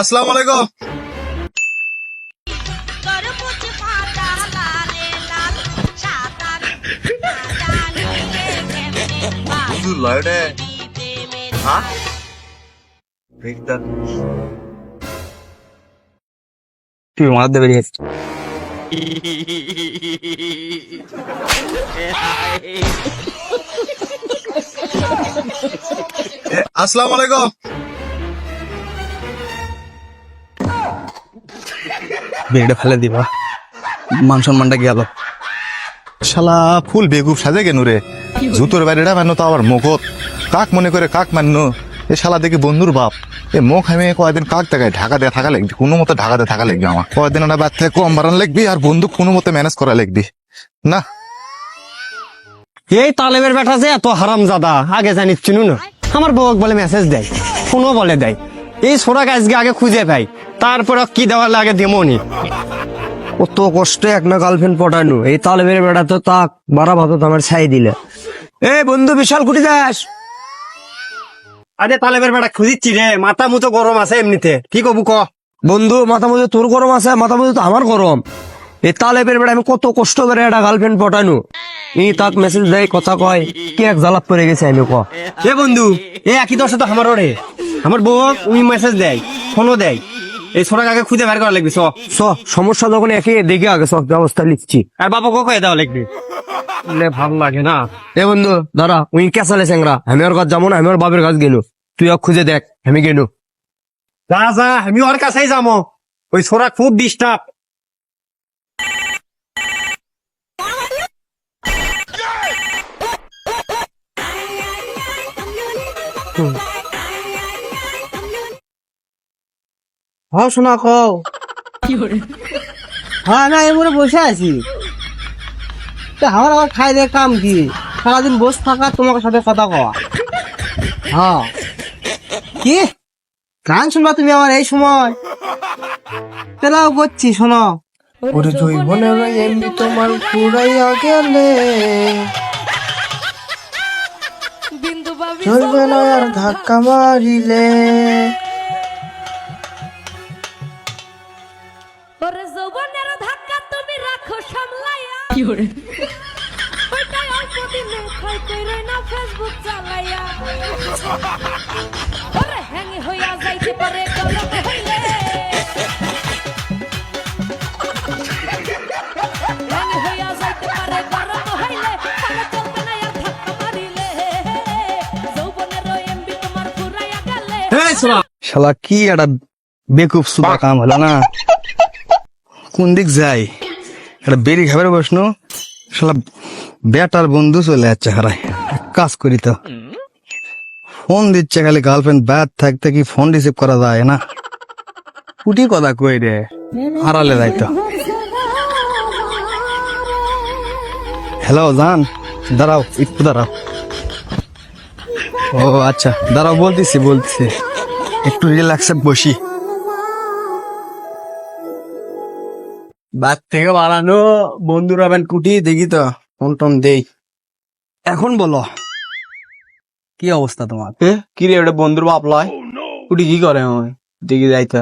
আসসালামু আলাইকুম। হ্যাঁ তুই মার দেবে আসসালামু আলাইকুম। বেড়ে ফেলে দিবা। মান সম্মানটা গেল। শালা ফুল বেগুব সাজে কেন রে? জুতোর বাইরেটা মান্য তো আবার মুখত কাক মনে করে কাক মান্য এ শালা দেখি বন্ধুর বাপ। এ মুখ আমি কয়েকদিন কাক দেখায় ঢাকা দিয়ে থাকা লাগবি কোনো মতো ঢাকা দিয়ে থাকা লাগবে আমার। কয়েকদিন একটা বাদ থেকে কম বাড়ান লাগবি আর বন্ধু কোনো মতো ম্যানেজ করা লাগবি। না। এই তালেবের বেটা যে এত হারাম জাদা আগে জানিস চিনু না আমার বউক বলে মেসেজ দেয় ফোনও বলে দেয়। এই ছোড়া গাছকে আগে খুঁজে পাই। তারপরে কি দেওয়ার লাগে দেমনি। কত কষ্টে এক না গার্লফ্রেন্ড পটানো এই তালেবের বেড়া তো তাক বারা ভাত আমার ছাই দিলে। এ বন্ধু বিশাল কুটি দাস। আরে তালেবের বেটা খুঁজিচ্ছি রে মাথা মুতো গরম আছে এমনিতে। কি কবু ক? বন্ধু মাথা মধ্যে তোর গরম আছে মাথা মধ্যে তো আমার গরম। এই তালেবের বেড়া আমি কত কষ্ট করে একটা গার্লফ্রেন্ড পটানো এই তাক মেসেজ দেয় কথা কয় কি এক জ্বালাপ পড়ে গেছে আমি ক। এ বন্ধু এ একই দশা তো আমারও রে। আমার বউ উনি মেসেজ দেয় ফোনও দেয়। এই ছোড়া আগে খুঁজে বের করা লাগবে চ স সমস্যা যখন একে দেখে আগে সব ব্যবস্থা লিখছি। আর বাবা কয়ে দেওয়া লাগবে। ভালো লাগে না। এ বন্ধু দাঁড়া উই কেসালে চেংরা আমি ওর কাজ যাব না আমি ওর বাপের কাজ গেলু। তুই ওকে খুঁজে দেখ আমি গেলু। যা যা আমি ওর কাছেই যাব। ওই ছোড়া খুব ডিস্টার্ব হ্যাঁ শোনা কও। হ্যাঁ না এমনি বসে আছি। তা আমার আবার খাই দিয়ে কাম কি? সারাদিন বসে থাকা তোমার সাথে কথা কওয়া। হ্যাঁ। কি? গান শুনবা তুমি আমার এই সময়? তেলাও করছি শোনো। ওরে জৈবনের এমনি তোমার পুরাইয়া গেলে। বিন্দু বাবি চলবে না আর ধাক্কা মারিলে। ওরে যৌবনের ধাক্কা তুমি রাখো সামলাইয়া। কি ওরে? ওইটাই অল্প দিনে খাই কইরে না ফেসবুক চালাইয়া। ওরে হ্যাঙ্গি হইয়া যাইতে পারে গলপ হইলে হ্যাঙ্গি হইয়া যাইতে পারে গরম হইলে তাহলে চলবে না আর ধাক্কা মারিলে। যৌবনের এমবি তোমার ফুরাইয়া গেলে। শালা কি একটা বেকুব সুদা কাম হলো না? কোন দিক যাই? একটা বেরি খাবার বসনো শালা বেটার বন্ধু চলে যাচ্ছে এক কাজ করি তো। ফোন দিচ্ছে খালি গার্লফ্রেন্ড ব্যাট থাকতে কি ফোন রিসিভ করা যায় না? কুটি কথা কই রে? হারালে যাই তো। হ্যালো জান? দাঁড়াও, একটু দাঁড়াও। ও আচ্ছা দাঁড়াও, বলতেছি বলতেছি। একটু রিল্যাক্সে বসি। বাদ থেকে বাড়ানো বন্ধুরা ব্যান কুটি দেখি তো ফোন টোন দেই। এখন বলো কি অবস্থা তোমার? কি রে ওটা বন্ধুর বাপ লয়? কুটি কি করে দেখি যাইতা